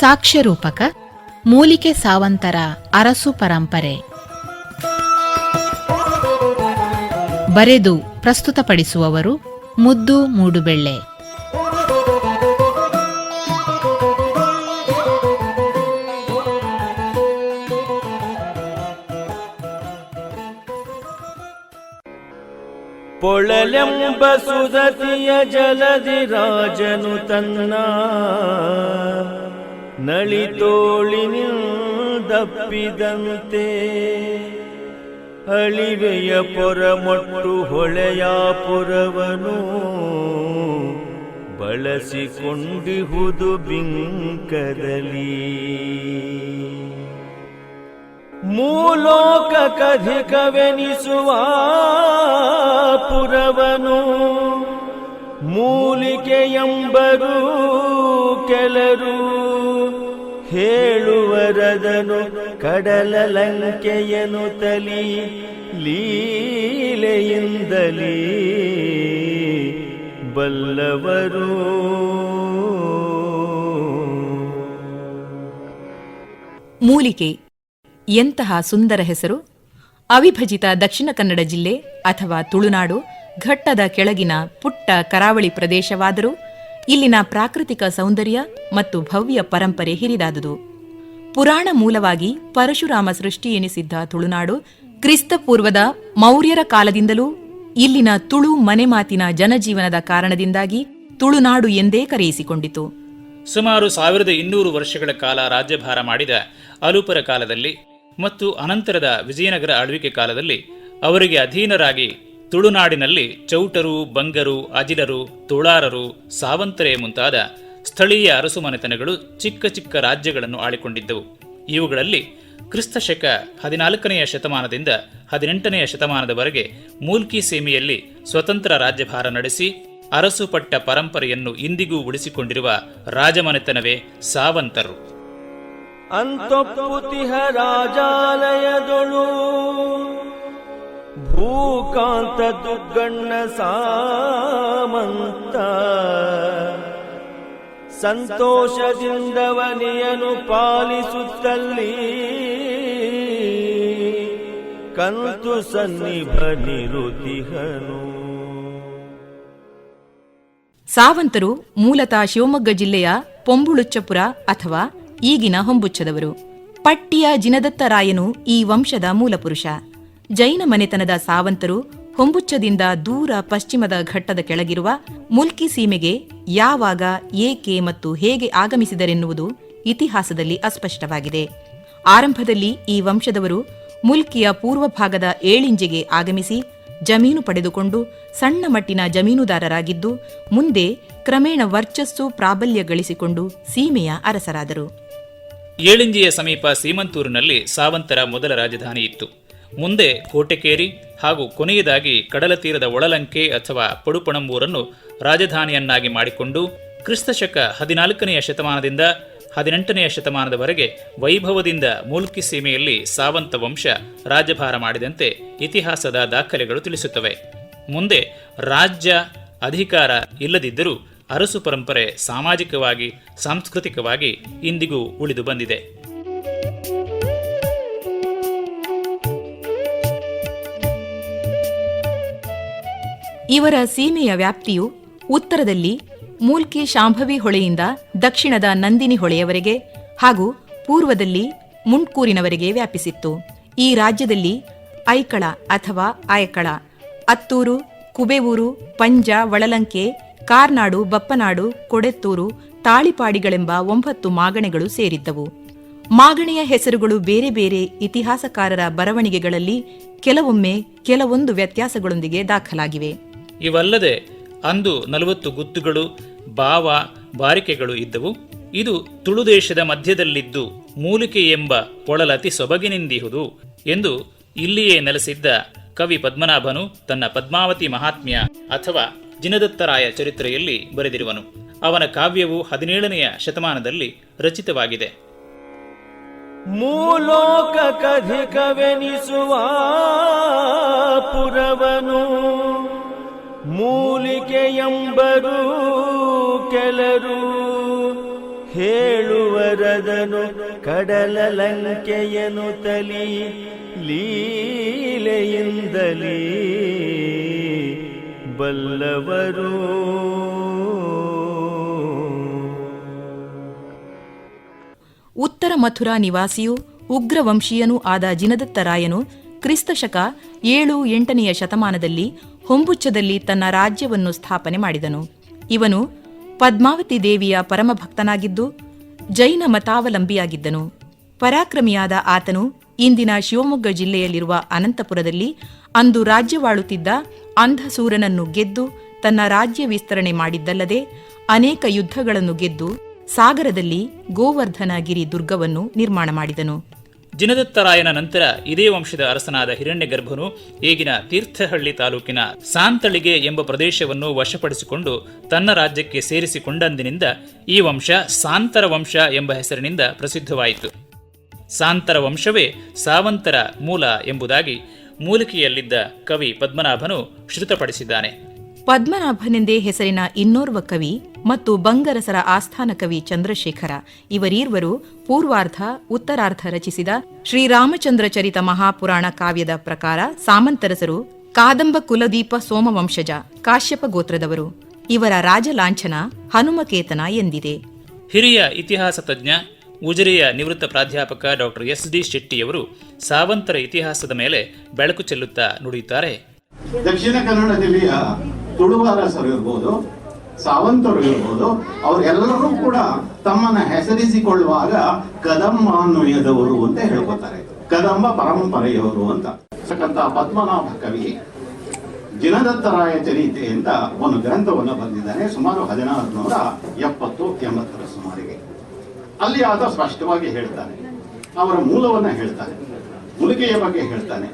ಸಾಕ್ಷ್ಯರೂಪಕ ಮೂಲಿಕೆ ಸಾವಂತರ ಅರಸು ಪರಂಪರೆ. ಬರೆದು ಪ್ರಸ್ತುತಪಡಿಸುವವರು ಮುದ್ದು ಮೂಡುಬೆಳ್ಳೆ. ಪೊಳಲೆಂಬ ಸುದತಿಯ ಜಲದಿ ರಾಜನು ತನ್ನ ನಳಿತೋಳಿನಿಂದಪ್ಪಿದಂತೆ ಅಳಿವೆಯ ಪೊರಮೊಟ್ಟು ಹೊಳೆಯಾಪುರವನು ಬಳಸಿಕೊಂಡಿಹುದು ಬಿಂಕದಲ್ಲಿ. ಮೂಲೋಕ ಕಧಿಕವೆನಿಸುವ ಪುರವನು. ಮೂಲಿಕೆ ಎಂಬರೂ ಕೆಲರು. ಹೇಳುವರದನು ಕಡಲ ಲಂಕೆಯನು ತಲಿ ಲೀಲೆಯಿಂದಲೀ ಬಲ್ಲವರು. ಮೂಲಿಕೆ, ಎಂತಹ ಸುಂದರ ಹೆಸರು? ಅವಿಭಜಿತ ದಕ್ಷಿಣ ಕನ್ನಡ ಜಿಲ್ಲೆ ಅಥವಾ ತುಳುನಾಡು, ಘಟ್ಟದ ಕೆಳಗಿನ ಪುಟ್ಟ ಕರಾವಳಿ ಪ್ರದೇಶವಾದರೂ ಇಲ್ಲಿನ ಪ್ರಾಕೃತಿಕ ಸೌಂದರ್ಯ ಮತ್ತು ಭವ್ಯ ಪರಂಪರೆ ಹಿರಿದಾದುದು. ಪುರಾಣ ಮೂಲವಾಗಿ ಪರಶುರಾಮ ಸೃಷ್ಟಿ ಎನಿಸಿದ್ದ ತುಳುನಾಡು ಕ್ರಿಸ್ತ ಪೂರ್ವದ ಮೌರ್ಯರ ಕಾಲದಿಂದಲೂ ಇಲ್ಲಿನ ತುಳು ಮನೆಮಾತಿನ ಜನಜೀವನದ ಕಾರಣದಿಂದಾಗಿ ತುಳುನಾಡು ಎಂದೇ ಕರೆಯಿಸಿಕೊಂಡಿತು. ಸುಮಾರು ಸಾವಿರದ ಇನ್ನೂರು ವರ್ಷಗಳ ಕಾಲ ರಾಜ್ಯಭಾರ ಮಾಡಿದ ಅಲುಪರ ಕಾಲದಲ್ಲಿ ಮತ್ತು ಅನಂತರದ ವಿಜಯನಗರ ಆಳ್ವಿಕೆ ಕಾಲದಲ್ಲಿ ಅವರಿಗೆ ಅಧೀನರಾಗಿ ತುಳುನಾಡಿನಲ್ಲಿ ಚೌಟರು, ಬಂಗರು, ಅಜಿಲರು, ತುಳಾರರು, ಸಾವಂತರೆ ಮುಂತಾದ ಸ್ಥಳೀಯ ಅರಸುಮನೆತನಗಳು ಚಿಕ್ಕ ಚಿಕ್ಕ ರಾಜ್ಯಗಳನ್ನು ಆಳಿಕೊಂಡಿದ್ದವು. ಇವುಗಳಲ್ಲಿ ಕ್ರಿಸ್ತ ಶಕ ಹದಿನಾಲ್ಕನೆಯ ಶತಮಾನದಿಂದ ಹದಿನೆಂಟನೆಯ ಶತಮಾನದವರೆಗೆ ಮೂಲ್ಕಿ ಸೀಮೆಯಲ್ಲಿ ಸ್ವತಂತ್ರ ರಾಜ್ಯಭಾರ ನಡೆಸಿ ಅರಸು ಪಟ್ಟ ಪರಂಪರೆಯನ್ನು ಇಂದಿಗೂ ಉಳಿಸಿಕೊಂಡಿರುವ ರಾಜಮನೆತನವೇ ಸಾವಂತರು. ಅಂತೊಪ್ಪುತಿಹ ರಾಜಾಲಯದೊಳು ಭೂಕಾಂತ ದುಗ್ಗಣ್ಣ ಸಾಮಂತ. ಸಂತೋಷದಿಂದವನಿಯನು ಪಾಲಿಸುತ್ತಲ್ಲಿ. ಕಂತು ಸನ್ನಿಭ ನಿರುತಿಹನು. ಸಾವಂತರು ಮೂಲತಃ ಶಿವಮೊಗ್ಗ ಜಿಲ್ಲೆಯ ಪೊಂಬುಳುಚ್ಚಪುರ ಅಥವಾ ಈಗಿನ ಹೊಂಬುಚ್ಚದವರು. ಪಟ್ಟಿಯ ಜಿನದತ್ತರಾಯನು ಈ ವಂಶದ ಮೂಲಪುರುಷ. ಜೈನ ಮನೆತನದ ಸಾವಂತರು ಹೊಂಬುಚ್ಚದಿಂದ ದೂರ ಪಶ್ಚಿಮದ ಘಟ್ಟದ ಕೆಳಗಿರುವ ಮುಲ್ಕಿ ಸೀಮೆಗೆ ಯಾವಾಗ, ಏಕೆ ಮತ್ತು ಹೇಗೆ ಆಗಮಿಸಿದರೆನ್ನುವುದು ಇತಿಹಾಸದಲ್ಲಿ ಅಸ್ಪಷ್ಟವಾಗಿದೆ. ಆರಂಭದಲ್ಲಿ ಈ ವಂಶದವರು ಮುಲ್ಕಿಯ ಪೂರ್ವ ಭಾಗದ ಏಳಿಂಜೆಗೆ ಆಗಮಿಸಿ ಜಮೀನು ಪಡೆದುಕೊಂಡು ಸಣ್ಣ ಮಟ್ಟಿನ ಜಮೀನುದಾರರಾಗಿದ್ದು, ಮುಂದೆ ಕ್ರಮೇಣ ವರ್ಚಸ್ಸು ಪ್ರಾಬಲ್ಯ ಗಳಿಸಿಕೊಂಡು ಸೀಮೆಯ ಅರಸರಾದರು. ಏಳಿಂಜೆಯ ಸಮೀಪ ಸೀಮಂತೂರಿನಲ್ಲಿ ಸಾವಂತರ ಮೊದಲ ರಾಜಧಾನಿ ಇತ್ತು ಮುಂದೆ ಕೋಟೆಕೇರಿ ಹಾಗೂ ಕೊನೆಯದಾಗಿ ಕಡಲ ತೀರದ ಒಳಲಂಕೆ ಅಥವಾ ಪಡುಪಣಂಬೂರನ್ನು ರಾಜಧಾನಿಯನ್ನಾಗಿ ಮಾಡಿಕೊಂಡು ಕ್ರಿಸ್ತಶಕ ಹದಿನಾಲ್ಕನೆಯ ಶತಮಾನದಿಂದ ಹದಿನೆಂಟನೆಯ ಶತಮಾನದವರೆಗೆ ವೈಭವದಿಂದ ಮೂಲ್ಕಿ ಸೀಮೆಯಲ್ಲಿ ಸಾವಂತ ವಂಶ ರಾಜ್ಯಭಾರ ಮಾಡಿದಂತೆ ಇತಿಹಾಸದ ದಾಖಲೆಗಳು ತಿಳಿಸುತ್ತವೆ. ಮುಂದೆ ರಾಜ್ಯ ಅಧಿಕಾರ ಇಲ್ಲದಿದ್ದರೂ ಅರಸು ಪರಂಪರೆ ಸಾಮಾಜಿಕವಾಗಿ, ಸಾಂಸ್ಕೃತಿಕವಾಗಿ ಇಂದಿಗೂ ಉಳಿದು ಬಂದಿದೆ. ಇವರ ಸೀಮೆಯ ವ್ಯಾಪ್ತಿಯು ಉತ್ತರದಲ್ಲಿ ಮೂಲ್ಕಿ ಶಾಂಭವಿ ಹೊಳೆಯಿಂದ ದಕ್ಷಿಣದ ನಂದಿನಿ ಹೊಳೆಯವರೆಗೆ ಹಾಗೂ ಪೂರ್ವದಲ್ಲಿ ಮುಂಡ್ಕೂರಿನವರೆಗೆ ವ್ಯಾಪಿಸಿತ್ತು. ಈ ರಾಜ್ಯದಲ್ಲಿ ಐಕಳ ಅಥವಾ ಆಯಕಳ, ಅತ್ತೂರು, ಕುಬೇವೂರು, ಪಂಜ, ಒಳಲಂಕೆ, ಕಾರ್ನಾಡು, ಬಪ್ಪನಾಡು, ಕೊಡೆತ್ತೂರು, ತಾಳಿಪಾಡಿಗಳೆಂಬ ಒಂಬತ್ತು ಮಾಗಣೆಗಳು ಸೇರಿದ್ದವು. ಮಾಗಣೆಯ ಹೆಸರುಗಳು ಬೇರೆ ಬೇರೆ ಇತಿಹಾಸಕಾರರ ಬರವಣಿಗೆಗಳಲ್ಲಿ ಕೆಲವೊಮ್ಮೆ ಕೆಲವೊಂದು ವ್ಯತ್ಯಾಸಗಳೊಂದಿಗೆ ದಾಖಲಾಗಿವೆ. ಇವಲ್ಲದೆ ಅಂದು ನಲವತ್ತು ಗುತ್ತುಗಳು, ಬಾವ, ಬಾರಿಕೆಗಳು ಇದ್ದವು. ಇದು ತುಳು ದೇಶದ ಮಧ್ಯದಲ್ಲಿದ್ದು ಮೂಲಿಕೆ ಎಂಬ ಪೊಳಲತಿ ಸೊಬಗಿನಿಂದಿಹುದು ಎಂದು ಇಲ್ಲಿಯೇ ನೆಲೆಸಿದ್ದ ಕವಿ ಪದ್ಮನಾಭನು ತನ್ನ ಪದ್ಮಾವತಿ ಮಹಾತ್ಮ್ಯ ಅಥವಾ ಜಿನದತ್ತರಾಯ ಚರಿತ್ರೆಯಲ್ಲಿ ಬರೆದಿರುವನು. ಅವನ ಕಾವ್ಯವು ಹದಿನೇಳನೆಯ ಶತಮಾನದಲ್ಲಿ ರಚಿತವಾಗಿದೆ. ಮೂಲೋಕ ಕಧಿಕವೆನಿಸುವ ಪುರವನು ಮೂಲಿಕೆ ಎಂಬರು ಕೆಲರು ಹೇಳುವರದನು ಕಡಲ ಲಂಕೆಯನು ತಲಿ ಲೀಲೆಯಿಂದಲೀ ಬಲ್ಲವರು. ಉತ್ತರ ಮಥುರಾ ನಿವಾಸಿಯು ಉಗ್ರವಂಶೀಯನೂ ಆದ ಜಿನದತ್ತರಾಯನು ಕ್ರಿಸ್ತಶಕ ಏಳು ಎಂಟನೆಯ ಶತಮಾನದಲ್ಲಿ ಹೊಂಬುಚ್ಚದಲ್ಲಿ ತನ್ನ ರಾಜ್ಯವನ್ನು ಸ್ಥಾಪನೆ ಮಾಡಿದನು. ಇವನು ಪದ್ಮಾವತಿ ದೇವಿಯ ಪರಮಭಕ್ತನಾಗಿದ್ದು ಜೈನ ಮತಾವಲಂಬಿಯಾಗಿದ್ದನು. ಪರಾಕ್ರಮಿಯಾದ ಆತನು ಇಂದಿನ ಶಿವಮೊಗ್ಗ ಜಿಲ್ಲೆಯಲ್ಲಿರುವ ಅನಂತಪುರದಲ್ಲಿ ಅಂದು ರಾಜ್ಯವಾಳುತ್ತಿದ್ದ ಅಂಧಸೂರನನ್ನು ಗೆದ್ದು ತನ್ನ ರಾಜ್ಯ ವಿಸ್ತರಣೆ ಮಾಡಿದ್ದಲ್ಲದೆ ಅನೇಕ ಯುದ್ಧಗಳನ್ನು ಗೆದ್ದು ಸಾಗರದಲ್ಲಿ ಗೋವರ್ಧನಗಿರಿ ದುರ್ಗವನ್ನು ನಿರ್ಮಾಣ ಮಾಡಿದನು. ಜಿನದತ್ತರಾಯನ ನಂತರ ಇದೇ ವಂಶದ ಅರಸನಾದ ಹಿರಣ್ಯಗರ್ಭನು ಈಗಿನ ತೀರ್ಥಹಳ್ಳಿ ತಾಲೂಕಿನ ಸಾಂತಳಿಗೆ ಎಂಬ ಪ್ರದೇಶವನ್ನು ವಶಪಡಿಸಿಕೊಂಡು ತನ್ನ ರಾಜ್ಯಕ್ಕೆ ಸೇರಿಸಿಕೊಂಡಂದಿನಿಂದ ಈ ವಂಶ ಸಾಂತರ ವಂಶ ಎಂಬ ಹೆಸರಿನಿಂದ ಪ್ರಸಿದ್ಧವಾಯಿತು. ಸಾಂತರ ವಂಶವೇ ಸಾವಂತರ ಮೂಲ ಎಂಬುದಾಗಿ ಮೂಲಿಕೆಯಲ್ಲಿದ್ದ ಕವಿ ಪದ್ಮನಾಭನು ಶ್ರುತಪಡಿಸಿದ್ದಾನೆ. ಪದ್ಮನಾಭನೆಂದೇ ಹೆಸರಿನ ಇನ್ನೋರ್ವ ಕವಿ ಮತ್ತು ಬಂಗರಸರ ಆಸ್ಥಾನ ಕವಿ ಚಂದ್ರಶೇಖರ. ಇವರೀರ್ವರು ಪೂರ್ವಾರ್ಧ ಉತ್ತರಾರ್ಧ ರಚಿಸಿದ ಶ್ರೀರಾಮಚಂದ್ರ ಚರಿತ ಮಹಾಪುರಾಣ ಕಾವ್ಯದ ಪ್ರಕಾರ ಸಾಮಂತರಸರು ಕಾದಂಬ ಕುಲದೀಪ ಸೋಮವಂಶಜ ಕಾಶ್ಯಪ ಗೋತ್ರದವರು. ಇವರ ರಾಜಲಾಂಛನ ಹನುಮಕೇತನ ಎಂದಿದೆ. ಹಿರಿಯ ಇತಿಹಾಸ ತಜ್ಞ ಉಜಿರೆಯ ನಿವೃತ್ತ ಪ್ರಾಧ್ಯಾಪಕ ಡಾಕ್ಟರ್ ಎಸ್ ಡಿ ಶೆಟ್ಟಿಯವರು ಸಾವಂತರ ಇತಿಹಾಸದ ಮೇಲೆ ಬೆಳಕು ಚೆಲ್ಲುತ್ತಾ ನುಡಿಯುತ್ತಾರೆ. ದಕ್ಷಿಣ ಕನ್ನಡ ಜಿಲ್ಲೆಯ ತುಳುವಾರಸರು ಇರ್ಬೋದು, ಸಾವಂತರು ಇರ್ಬೋದು, ಅವರೆಲ್ಲರೂ ಕೂಡ ತಮ್ಮನ್ನ ಹೆಸರಿಸಿಕೊಳ್ಳುವಾಗ ಕದಂಬಾನ್ವಯದವರು ಅಂತ ಹೇಳ್ಕೊತಾರೆ. ಕದಂಬ ಪರಂಪರೆಯವರು ಅಂತ. ಪದ್ಮನಾಭ ಕವಿ ಜಿನದತ್ತರಾಯ ಚರಿತೆ ಅಂತ ಒಂದು ಗ್ರಂಥವನ್ನು ಬಂದಿದ್ದಾನೆ ಸುಮಾರು ಹದಿನಾರು ನೂರ ಎಪ್ಪತ್ತು ಎಂಬತ್ತರ ಸುಮಾರಿಗೆ. ಅಲ್ಲಿ ಆತ ಸ್ಪಷ್ಟವಾಗಿ ಹೇಳ್ತಾನೆ. ಅವರ ಮೂಲವನ್ನ ಹೇಳ್ತಾನೆ. ಮುಲಿಕೆಯ ಬಗ್ಗೆ ಹೇಳ್ತಾನೆ.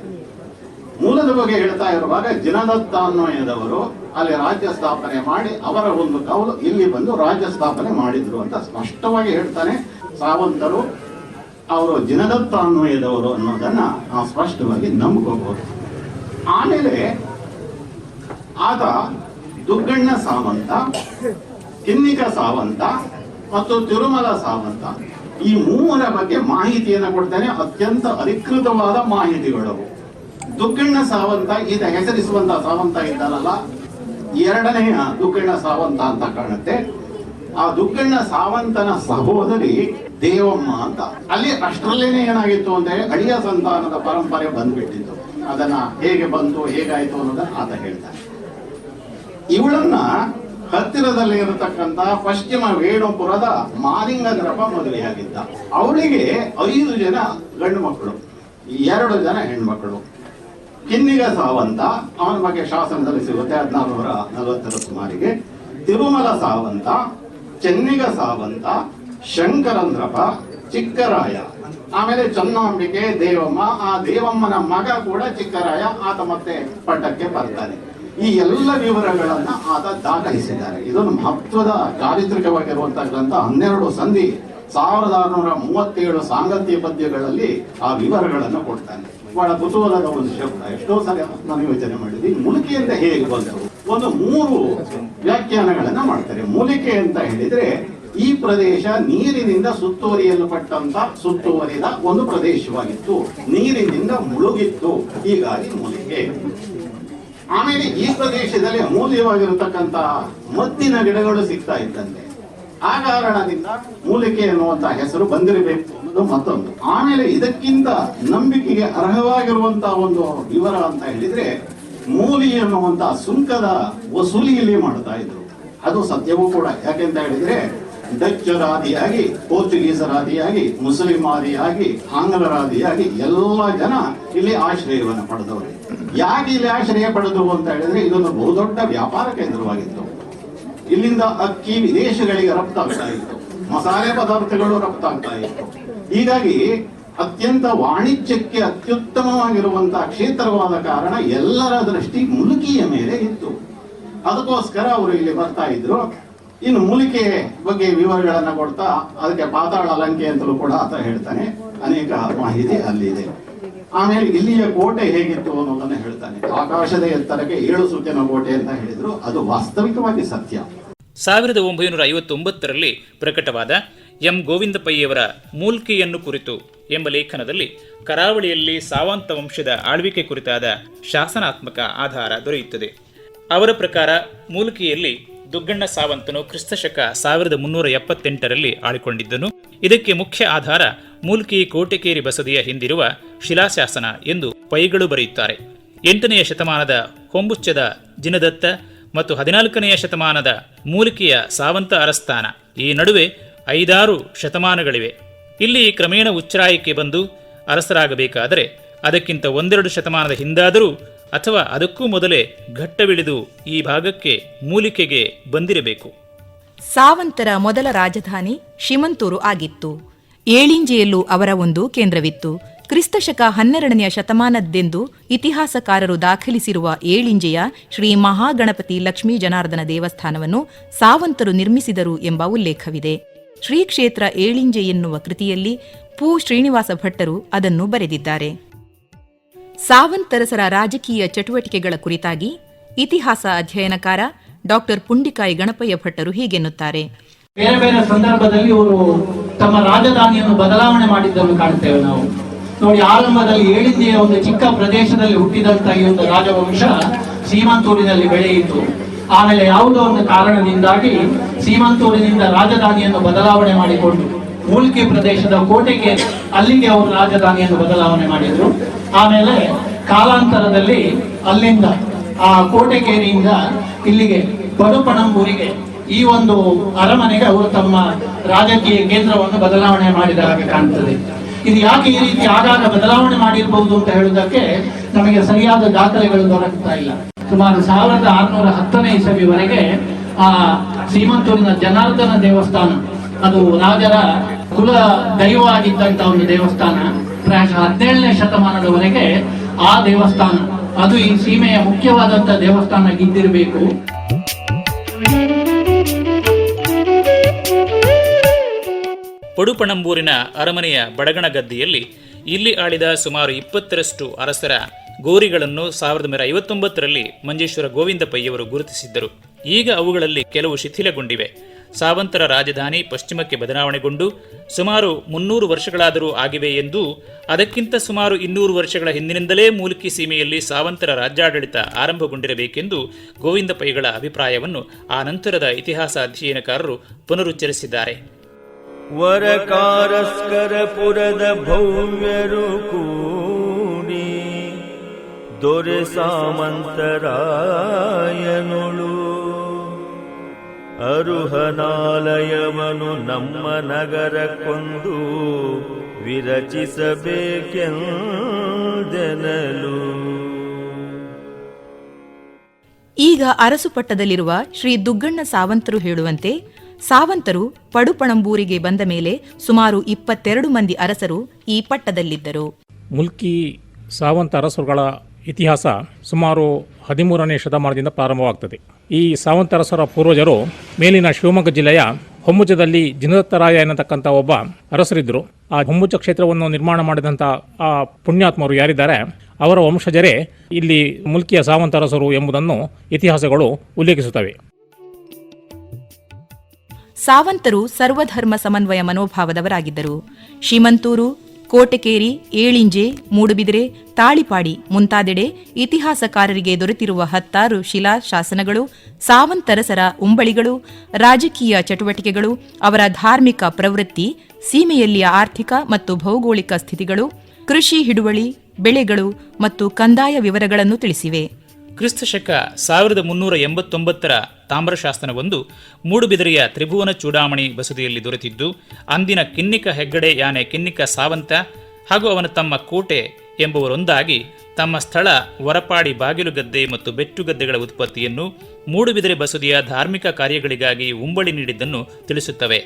ಮೂಲದ ಬಗ್ಗೆ ಹೇಳ್ತಾ ಇರುವಾಗ ಜಿನದತ್ತ ಅನ್ನೋಯದವರು ಅಲ್ಲಿ ರಾಜ್ಯ ಸ್ಥಾಪನೆ ಮಾಡಿ ಅವರ ಒಂದು ಕೌಲು ಇಲ್ಲಿ ಬಂದು ರಾಜ್ಯ ಸ್ಥಾಪನೆ ಮಾಡಿದ್ರು ಅಂತ ಸ್ಪಷ್ಟವಾಗಿ ಹೇಳ್ತಾನೆ. ಸಾವಂತರು ಅವರು ಜನದತ್ತ ಅನ್ವಯದವರು ಅನ್ನೋದನ್ನ ನಾವು ಸ್ಪಷ್ಟವಾಗಿ ನಂಬ್ಕೋಬಹುದು. ಆಮೇಲೆ ಆತ ದುಗ್ಗಣ್ಣ ಸಾವಂತ, ಕಿನ್ನಿಕ ಸಾವಂತ ಮತ್ತು ತಿರುಮಲ ಸಾವಂತ ಈ ಮೂವರ ಬಗ್ಗೆ ಮಾಹಿತಿಯನ್ನು ಕೊಡ್ತಾನೆ. ಅತ್ಯಂತ ಅಧಿಕೃತವಾದ ಮಾಹಿತಿಗಳು ದುಗ್ಗಣ್ಣ ಸಾವಂತ ಈತ ಹೆಸರಿಸುವಂತ ಸಾವಂತ ಇದ್ದಾನಲ್ಲ ಎರಡನೆಯ ದುಗ್ಗಣ್ಣ ಸಾವಂತ ಅಂತ ಕಾಣುತ್ತೆ. ಆ ದುಗ್ಗಣ್ಣ ಸಾವಂತನ ಸಹೋದರಿ ದೇವಮ್ಮ ಅಂತ. ಅಲ್ಲಿ ಅಷ್ಟರಲ್ಲೇನೆ ಏನಾಗಿತ್ತು ಅಂದ್ರೆ ಅಳಿಯ ಸಂತಾನದ ಪರಂಪರೆ ಬಂದ್ಬಿಟ್ಟಿತ್ತು. ಅದನ್ನ ಹೇಗೆ ಬಂತು, ಹೇಗಾಯ್ತು ಅನ್ನೋದನ್ನ ಆತ ಹೇಳ್ತಾನೆ. ಇವಳನ್ನ ಹತ್ತಿರದಲ್ಲಿ ಇರತಕ್ಕಂತ ಪಶ್ಚಿಮ ವೇಣುಪುರದ ಮಾಲಿಂಗಗ್ರಪ ಮದುವೆಯಾಗಿದ್ದ. ಅವಳಿಗೆ ಐದು ಜನ ಗಂಡು ಮಕ್ಕಳು, ಎರಡು ಜನ ಹೆಣ್ಮಕ್ಕಳು ಕಿನ್ನಿಗ ಸಾವಂತ, ಅವನ ಬಗ್ಗೆ ಶಾಸನದಲ್ಲಿ ಸಿಗುತ್ತೆ ಹದಿನಾಲ್ನೂರ ನಲವತ್ತರ ಸುಮಾರಿಗೆ. ತಿರುಮಲ ಸಾವಂತ, ಚೆನ್ನಿಗ ಸಾವಂತ ಶಂಕರಂದ್ರಪ ಚಿಕ್ಕರಾಯ. ಆಮೇಲೆ ಚನ್ನಾಂಬಿಕೆ, ದೇವಮ್ಮ, ಆ ದೇವಮ್ಮನ ಮಗ ಕೂಡ ಚಿಕ್ಕರಾಯ, ಆತ ಮತ್ತೆ ಪಟ್ಟಕ್ಕೆ ಬರ್ತಾನೆ. ಈ ಎಲ್ಲ ವಿವರಗಳನ್ನ ಆತ ದಾಖಲಿಸಿದ್ದಾರೆ. ಇದೊಂದು ಮಹತ್ವದ ಚಾರಿತ್ರಿಕವಾಗಿರುವಂತಹ ಗ್ರಂಥ ಹನ್ನೆರಡು ಸಂಧಿ ಸಾವಿರದ ಆರುನೂರ ಮೂವತ್ತೇಳು ಸಾಂಗತ್ಯ ಪದ್ಯಗಳಲ್ಲಿ ಆ ವಿವರಗಳನ್ನು ಕೊಡ್ತಾನೆ. ಬಹಳ ಕುತೂಹಲದ ಒಂದು ಶಬ್ದ ಎಷ್ಟೋ ಸಲ ನಾನು ಯೋಚನೆ ಮಾಡಿದ್ವಿ ಮೂಲಿಕೆಯಿಂದ ಹೇಗೆ ಬಂತು ಒಂದು ಮೂರು ವ್ಯಾಖ್ಯಾನಗಳನ್ನ ಮಾಡ್ತಾರೆ. ಮೂಲಿಕೆ ಅಂತ ಹೇಳಿದ್ರೆ ಈ ಪ್ರದೇಶ ನೀರಿನಿಂದ ಸುತ್ತುವರಿಯಲ್ಪಟ್ಟಂತ ಸುತ್ತುವರಿದ ಒಂದು ಪ್ರದೇಶವಾಗಿತ್ತು. ನೀರಿನಿಂದ ಮುಳುಗಿತ್ತು. ಹೀಗಾಗಿ ಮೂಲಿಕೆ. ಆಮೇಲೆ ಈ ಪ್ರದೇಶದಲ್ಲಿ ಅಮೂಲ್ಯವಾಗಿರತಕ್ಕಂತ ಮದ್ದಿನ ಗಿಡಗಳು ಸಿಗ್ತಾ ಇದ್ದಂತೆ. ಆ ಕಾರಣದಿಂದ ಮೂಲಿಕೆ ಎನ್ನುವಂತ ಹೆಸರು ಬಂದಿರಬೇಕು. ಅನ್ನೋದು ಮತ್ತೊಂದು. ಆಮೇಲೆ ಇದಕ್ಕಿಂತ ನಂಬಿಕೆಗೆ ಅರ್ಹವಾಗಿರುವಂತಹ ಒಂದು ವಿವರ ಅಂತ ಹೇಳಿದ್ರೆ, ಮೂಲಿ ಅನ್ನುವಂತ ಸುಂಕದ ವಸೂಲಿಯಲ್ಲಿ ಮಾಡ್ತಾ ಇದ್ರು. ಅದು ಸತ್ಯವೂ ಕೂಡ. ಯಾಕೆಂತ ಹೇಳಿದ್ರೆ ಡಚ್ಚರಾದಿಯಾಗಿ ಪೋರ್ಚುಗೀಸರಾದಿಯಾಗಿ ಮುಸ್ಲಿಮಾದಿಯಾಗಿ, ಆಂಗ್ಲರಾದಿಯಾಗಿ ಎಲ್ಲ ಜನ ಇಲ್ಲಿ ಆಶ್ರಯವನ್ನು ಪಡೆದವರು. ಯಾಕೆ ಇಲ್ಲಿ ಆಶ್ರಯ ಪಡೆದರು ಅಂತ ಹೇಳಿದ್ರೆ, ಇದೊಂದು ಬಹುದೊಡ್ಡ ವ್ಯಾಪಾರ ಕೇಂದ್ರವಾಗಿತ್ತು. ಇಲ್ಲಿಂದ ಅಕ್ಕಿ ವಿದೇಶಗಳಿಗೆ ರಫ್ತಾಗ್ತಾ ಇತ್ತು. ಮಸಾಲೆ ಪದಾರ್ಥಗಳು ರಫ್ತಾಗ್ತಾ ಇತ್ತು. ಹೀಗಾಗಿ ಅತ್ಯಂತ ವಾಣಿಜ್ಯಕ್ಕೆ ಅತ್ಯುತ್ತಮವಾಗಿರುವಂತಹ ಕ್ಷೇತ್ರವಾದ ಕಾರಣ ಎಲ್ಲರ ದೃಷ್ಟಿ ಮುಲುಕಿಯ ಮೇಲೆ ಇತ್ತು. ಅದಕ್ಕೋಸ್ಕರ ಅವರು ಇಲ್ಲಿ ಬರ್ತಾ ಇದ್ರು. ಇನ್ನು ಮೂಲಿಕೆ ಬಗ್ಗೆ ವಿವರಗಳನ್ನ ಕೊಡ್ತಾ ಅದಕ್ಕೆ ಪಾತಾಳ ಲಂಕೆ ಅಂತಲೂ ಕೂಡ ಆತ ಹೇಳ್ತಾನೆ. ಅನೇಕ ಮಾಹಿತಿ ಅಲ್ಲಿದೆ. ಆಮೇಲೆ ಇಲ್ಲಿಯ ಕೋಟೆ ಹೇಗಿತ್ತು ಅನ್ನೋದನ್ನ ಹೇಳ್ತಾನೆ. ಆಕಾಶದ ಎತ್ತರಕ್ಕೆ ಏಳು ಸುತ್ತಿನ ಕೋಟೆ ಅಂತ ಹೇಳಿದ್ರು. ಅದು ವಾಸ್ತವಿಕವಾಗಿ ಸತ್ಯ. ಸಾವಿರದ ಒಂಬೈನೂರ ಐವತ್ತೊಂಬತ್ತರಲ್ಲಿ ಪ್ರಕಟವಾದ ಎಂ ಗೋವಿಂದ ಪೈಯವರ ಮೂಲ್ಕಿಯನ್ನು ಕುರಿತು ಎಂಬ ಲೇಖನದಲ್ಲಿ ಕರಾವಳಿಯಲ್ಲಿ ಸಾವಂತ ವಂಶದ ಆಳ್ವಿಕೆ ಕುರಿತಾದ ಶಾಸನಾತ್ಮಕ ಆಧಾರ ದೊರೆಯುತ್ತದೆ. ಅವರ ಪ್ರಕಾರ ಮೂಲ್ಕಿಯಲ್ಲಿ ದುಗ್ಗಣ್ಣ ಸಾವಂತನು ಕ್ರಿಸ್ತಶಕ ಸಾವಿರದ ಮುನ್ನೂರ ಎಪ್ಪತ್ತೆಂಟರಲ್ಲಿ ಆಳಿಕೊಂಡಿದ್ದನು. ಇದಕ್ಕೆ ಮುಖ್ಯ ಆಧಾರ ಮೂಲ್ಕಿ ಕೋಟೆಕೇರಿ ಬಸದಿಯ ಹಿಂದಿರುವ ಶಿಲಾಶಾಸನ ಎಂದು ಪೈಗಳು ಬರೆಯುತ್ತಾರೆ. ಎಂಟನೆಯ ಶತಮಾನದ ಹೊಂಬುಚ್ಚದ ಜಿನದತ್ತ ಮತ್ತು ಹದಿನಾಲ್ಕನೆಯ ಶತಮಾನದ ಮೂಲಿಕೆಯ ಸಾವಂತ ಅರಸ್ಥಾನ ಈ ನಡುವೆ ಐದಾರು ಶತಮಾನಗಳಿವೆ. ಇಲ್ಲಿ ಕ್ರಮೇಣ ಉಚ್ಚರಾಯಕ್ಕೆ ಬಂದು ಅರಸರಾಗಬೇಕಾದರೆ ಅದಕ್ಕಿಂತ ಒಂದೆರಡು ಶತಮಾನದ ಹಿಂದಾದರೂ ಅಥವಾ ಅದಕ್ಕೂ ಮೊದಲೇ ಘಟ್ಟವಿಳಿದು ಈ ಭಾಗಕ್ಕೆ ಮೂಲಿಕೆಗೆ ಬಂದಿರಬೇಕು. ಸಾವಂತರ ಮೊದಲ ರಾಜಧಾನಿ ಶಿಮಂತೂರು ಆಗಿತ್ತು. ಏಳಿಂಜೆಯಲ್ಲೂ ಅವರ ಒಂದು ಕೇಂದ್ರವಿತ್ತು. ಕ್ರಿಸ್ತಶಕ ಹನ್ನೆರಡನೆಯ ಶತಮಾನದ್ದೆಂದು ಇತಿಹಾಸಕಾರರು ದಾಖಲಿಸಿರುವ ಏಳಿಂಜೆಯ ಶ್ರೀ ಮಹಾಗಣಪತಿ ಲಕ್ಷ್ಮೀ ಜನಾರ್ದನ ದೇವಸ್ಥಾನವನ್ನು ಸಾವಂತರು ನಿರ್ಮಿಸಿದರು ಎಂಬ ಉಲ್ಲೇಖವಿದೆ. ಶ್ರೀ ಕ್ಷೇತ್ರ ಏಳಿಂಜೆ ಎನ್ನುವ ಕೃತಿಯಲ್ಲಿ ಪೂ. ಶ್ರೀನಿವಾಸ ಭಟ್ಟರು ಅದನ್ನು ಬರೆದಿದ್ದಾರೆ. ಸಾವಂತರಸರ ರಾಜಕೀಯ ಚಟುವಟಿಕೆಗಳ ಕುರಿತಾಗಿ ಇತಿಹಾಸ ಅಧ್ಯಯನಕಾರ ಡಾಕ್ಟರ್ ಪುಂಡಿಕಾಯಿ ಗಣಪಯ್ಯ ಭಟ್ಟರು ಹೀಗೆನ್ನುತ್ತಾರೆ. ಬೇರೆ ಬೇರೆ ಸಂದರ್ಭದಲ್ಲಿ ಅವರು ತಮ್ಮ ರಾಜಧಾನಿಯನ್ನು ಬದಲಾವಣೆ ಮಾಡಿದ್ದನ್ನು ಕಾಣ್ತೇವೆ ನಾವು. ನೋಡಿ, ಆರಂಭದಲ್ಲಿ ಏಳಿಂದೆಯ ಒಂದು ಚಿಕ್ಕ ಪ್ರದೇಶದಲ್ಲಿ ಹುಟ್ಟಿದಂತಹ ಈ ಒಂದು ರಾಜವಂಶ ಸೀಮಂತೂರಿನಲ್ಲಿ ಬೆಳೆಯಿತು. ಆಮೇಲೆ ಯಾವುದೋ ಒಂದು ಕಾರಣದಿಂದಾಗಿ ಸೀಮಂತೂರಿನಿಂದ ರಾಜಧಾನಿಯನ್ನು ಬದಲಾವಣೆ ಮಾಡಿಕೊಂಡು ಮೂಲ್ಕಿ ಪ್ರದೇಶದ ಕೋಟೆಗೆ ಅಲ್ಲಿಗೆ ಅವರು ರಾಜಧಾನಿಯನ್ನು ಬದಲಾವಣೆ ಮಾಡಿದ್ರು. ಆಮೇಲೆ ಕಾಲಾಂತರದಲ್ಲಿ ಅಲ್ಲಿಂದ ಆ ಕೋಟೆಕೇರಿಯಿಂದ ಇಲ್ಲಿಗೆ ಬಡುಪಣಂಬೂರಿಗೆ ಈ ಒಂದು ಅರಮನೆಗೆ ಅವರು ತಮ್ಮ ರಾಜಕೀಯ ಕೇಂದ್ರವನ್ನು ಬದಲಾವಣೆ ಮಾಡಿದ ಹಾಗೆ ಕಾಣ್ತದೆ. ಇದು ಯಾಕೆ ಈ ರೀತಿ ಆಗಾಗ ಬದಲಾವಣೆ ಮಾಡಿರಬಹುದು ಅಂತ ಹೇಳುವುದಕ್ಕೆ ನಮಗೆ ಸರಿಯಾದ ದಾಖಲೆಗಳು ದೊರಕುತ್ತಾ ಇಲ್ಲ. ಸುಮಾರು ಸಾವಿರದ ಆರುನೂರ ಹತ್ತನೇ ಇಸವಿವರೆಗೆ ಆ ಸೀಮಂತೂರಿನ ಜನಾರ್ದನ ದೇವಸ್ಥಾನ, ಅದು ರಾಜರ ಕುಲ ದೈವ ಆಗಿದ್ದಂತ ಒಂದು ದೇವಸ್ಥಾನ ಪ್ರಾಯಶಃ ಹದಿನೇಳನೇ ಶತಮಾನದವರೆಗೆ ಆ ದೇವಸ್ಥಾನ. ಅದು ಈ ಸೀಮೆಯ ಮುಖ್ಯವಾದಂತ ದೇವಸ್ಥಾನ ಇದ್ದಿರಬೇಕು ಪಡುಪಣಂಬೂರಿನ ಅರಮನೆಯ ಬಡಗಣ ಗದ್ದೆಯಲ್ಲಿ ಇಲ್ಲಿ ಆಳಿದ ಸುಮಾರು ಇಪ್ಪತ್ತರಷ್ಟು ಅರಸರ ಗೋರಿಗಳನ್ನು ಸಾವಿರದ ಒಂಬೈನೂರ ಐವತ್ತೊಂಬತ್ತರಲ್ಲಿ ಮಂಜೇಶ್ವರ ಗೋವಿಂದ ಪೈಯವರು ಗುರುತಿಸಿದ್ದರು. ಈಗ ಅವುಗಳಲ್ಲಿ ಕೆಲವು ಶಿಥಿಲಗೊಂಡಿವೆ. ಸಾವಂತರ ರಾಜಧಾನಿ ಪಶ್ಚಿಮಕ್ಕೆ ಬದಲಾವಣೆಗೊಂಡು ಸುಮಾರು ಮುನ್ನೂರು ವರ್ಷಗಳಾದರೂ ಆಗಿವೆ ಎಂದು, ಅದಕ್ಕಿಂತ ಸುಮಾರು ಇನ್ನೂರು ವರ್ಷಗಳ ಹಿಂದಿನಿಂದಲೇ ಮೂಲಿಕಿ ಸೀಮೆಯಲ್ಲಿ ಸಾವಂತರ ರಾಜ್ಯಾಡಳಿತ ಆರಂಭಗೊಂಡಿರಬೇಕೆಂದು ಗೋವಿಂದ ಪೈಗಳ ಅಭಿಪ್ರಾಯವನ್ನು ಆ ನಂತರದ ಇತಿಹಾಸ ಅಧ್ಯಯನಕಾರರು ಪುನರುಚ್ಚರಿಸಿದ್ದಾರೆ. ವರಕಾರಸ್ಕರಪುರದ ಭವ್ಯರು ದೊರೆ ಸಾಮಂತರಾಯನುಳು. ಅರುಹನಾಲಯವನು ನಮ್ಮ ನಗರಕ್ಕೊಂದು ವಿರಚಿಸಬೇಕೆಂದೆನಲು. ಈಗ ಅರಸು ಪಟ್ಟದಲ್ಲಿರುವ ಶ್ರೀ ದುಗ್ಗಣ್ಣ ಸಾವಂತರು ಹೇಳುವಂತೆ ಸಾವಂತರು ಪಡುಪಣಂಬೂರಿಗೆ ಬಂದ ಮೇಲೆ ಸುಮಾರು ಇಪ್ಪತ್ತೆರಡು ಮಂದಿ ಅರಸರು ಈ ಪಟ್ಟದಲ್ಲಿದ್ದರು. ಮುಲ್ಕಿ ಸಾವಂತ ಅರಸರುಗಳ ಇತಿಹಾಸ ಸುಮಾರು ಹದಿಮೂರನೇ ಶತಮಾನದಿಂದ ಪ್ರಾರಂಭವಾಗ್ತದೆ. ಈ ಸಾವಂತರಸರ ಪೂರ್ವಜರು ಮೇಲಿನ ಶಿವಮೊಗ್ಗ ಜಿಲ್ಲೆಯ ಹೊಮ್ಮುಜದಲ್ಲಿ ಜಿನದತ್ತರಾಯ ಎನ್ನತಕ್ಕಂಥ ಒಬ್ಬ ಅರಸರಿದ್ದರು. ಆ ಹೊಮ್ಮುಜ ಕ್ಷೇತ್ರವನ್ನು ನಿರ್ಮಾಣ ಮಾಡಿದಂಥ ಆ ಪುಣ್ಯಾತ್ಮರು ಯಾರಿದ್ದಾರೆ, ಅವರ ವಂಶಜರೇ ಇಲ್ಲಿ ಮುಲ್ಕಿಯ ಸಾವಂತರಸರು ಎಂಬುದನ್ನು ಇತಿಹಾಸಗಳು ಉಲ್ಲೇಖಿಸುತ್ತವೆ. ಸಾವಂತರು ಸರ್ವಧರ್ಮ ಸಮನ್ವಯ ಮನೋಭಾವದವರಾಗಿದ್ದರು. ಶ್ರೀಮಂತೂರು ಕೋಟೆಕೇರಿ, ಏಳಿಂಜೆ, ಮೂಡುಬಿದಿರೆ, ತಾಳಿಪಾಡಿ ಮುಂತಾದೆಡೆ ಇತಿಹಾಸಕಾರರಿಗೆ ದೊರೆತಿರುವ ಹತ್ತಾರು ಶಿಲಾ ಶಾಸನಗಳು, ಸಾವಂತರಸರ ಉಂಬಳಿಗಳು, ರಾಜಕೀಯ ಚಟುವಟಿಕೆಗಳು, ಅವರ ಧಾರ್ಮಿಕ ಪ್ರವೃತ್ತಿ, ಸೀಮೆಯಲ್ಲಿಯ ಆರ್ಥಿಕ ಮತ್ತು ಭೌಗೋಳಿಕ ಸ್ಥಿತಿಗಳು, ಕೃಷಿ ಹಿಡುವಳಿ, ಬೆಳೆಗಳು ಮತ್ತು ಕಂದಾಯ ವಿವರಗಳನ್ನು ತಿಳಿಸಿವೆ. ಕ್ರಿಸ್ತಶಕ ಸಾವಿರದ ಮುನ್ನೂರ ಎಂಬತ್ತೊಂಬತ್ತರ ತಾಮ್ರಶಾಸನವೊಂದು ಮೂಡುಬಿದಿರೆಯ ತ್ರಿಭುವನ ಚೂಡಾಮಣಿ ಬಸದಿಯಲ್ಲಿ ದೊರೆತಿದ್ದು, ಅಂದಿನ ಕಿನ್ನಿಕ ಹೆಗ್ಗಡೆ ಯಾನೆ ಕಿನ್ನಿಕ ಸಾವಂತ ಹಾಗೂ ಅವನ ತಮ್ಮ ಕೋಟೆ ಎಂಬುವರೊಂದಾಗಿ ತಮ್ಮ ಸ್ಥಳ ವರಪಾಡಿ ಬಾಗಿಲುಗದ್ದೆ ಮತ್ತು ಬೆಟ್ಟುಗದ್ದೆಗಳ ಉತ್ಪತ್ತಿಯನ್ನು ಮೂಡುಬಿದಿರೆ ಬಸದಿಯ ಧಾರ್ಮಿಕ ಕಾರ್ಯಗಳಿಗಾಗಿ ಉಂಬಳಿ ನೀಡಿದ್ದನ್ನು ತಿಳಿಸುತ್ತವೆ.